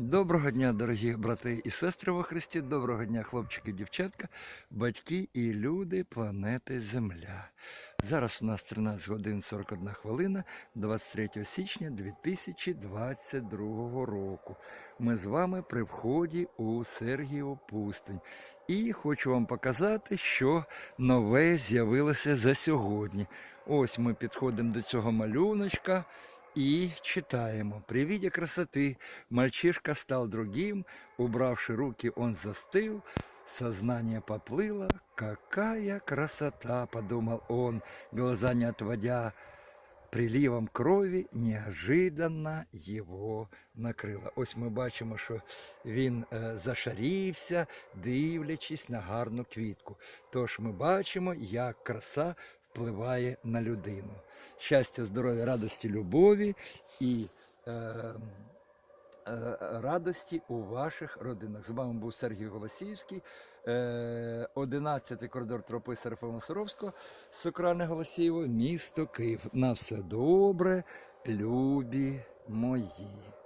Доброго дня, дорогі брати і сестри во Христі. Доброго дня, хлопчики, дівчатка, батьки і люди планети Земля. Зараз у нас 13 годин 41 хвилина 23 січня 2022 року. Ми з вами при вході у Сергієву пустинь. І хочу вам показати, що нове з'явилося за сьогодні. Ось ми підходимо до цього малюночка. И читаем. При виде красоты мальчишка стал другим, убравши руки, он застыл, сознание поплыло. Какая красота, подумал он, глаза не отводя, приливом крові неожиданно його накрило. Ось ми бачимо, що він е, зашарівся, дивлячись на гарну квітку. Тож ми бачимо, як краса впливає на людину. Щастя, здоров'я, радості, любові і е, е, радості у ваших родинах. З вами був Сергій Голосіївський, е, 11-й коридор тропи Серафима Саровського, Сокране Голосіїво, місто Київ. На все добре, любі мої.